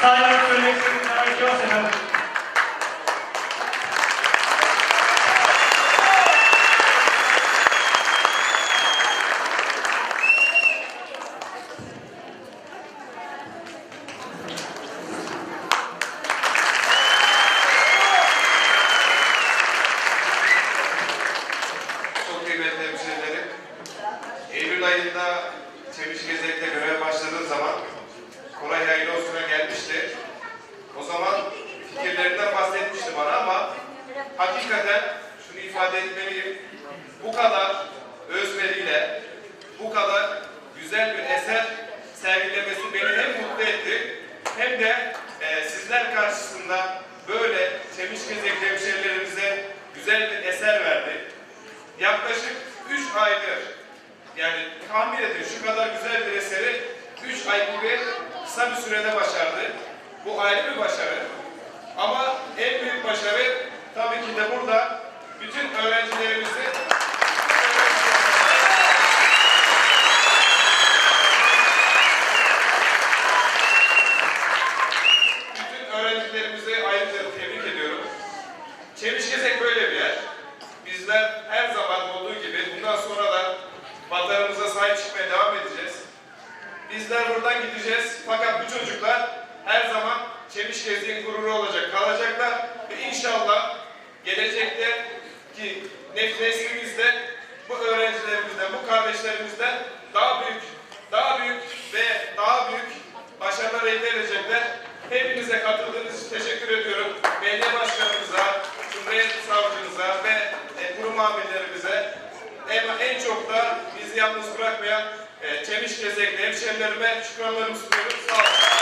Saygı söylemek istedim. Demek. Eylül ayında Sevinç Gezek'te görev şunu ifade etmeliyim. Bu kadar özveriyle, bu kadar güzel bir eser sergilemesi beni hem mutlu etti hem de e, sizler karşısında böyle Çemiş Gezek hemşerilerimize güzel bir eser verdi. Yaklaşık 3 aydır yani tahmin edin şu kadar güzel bir eseri 3 ay gibi kısa bir sürede başardı. Bu ayrı bir başarı. Ama en büyük başarı tabii ki de burada bütün öğrencilerimizi bütün öğrencilerimizi ayrıca tebrik ediyorum. Çemişgezek böyle bir yer. Bizler her zaman olduğu gibi bundan sonra da vatanımıza sahip çıkmaya devam edeceğiz. Bizler buradan gideceğiz fakat bu çocuklar her zaman Çemişgezek'in gururu olacak, kalacaklar ve inşallah gelecekte ki neslimizde bu öğrencilerimizden, bu kardeşlerimizden daha büyük, daha büyük ve daha büyük başarılar elde edecekler. Hepinize katıldığınız için teşekkür ediyorum. Belediye başkanımıza, Cumhuriyet Savcımıza ve e, kurum amirlerimize en, en çok da bizi yalnız bırakmayan e, Çemiş Gezekli hemşerilerime şükranlarımı sunuyorum. Sağ olun.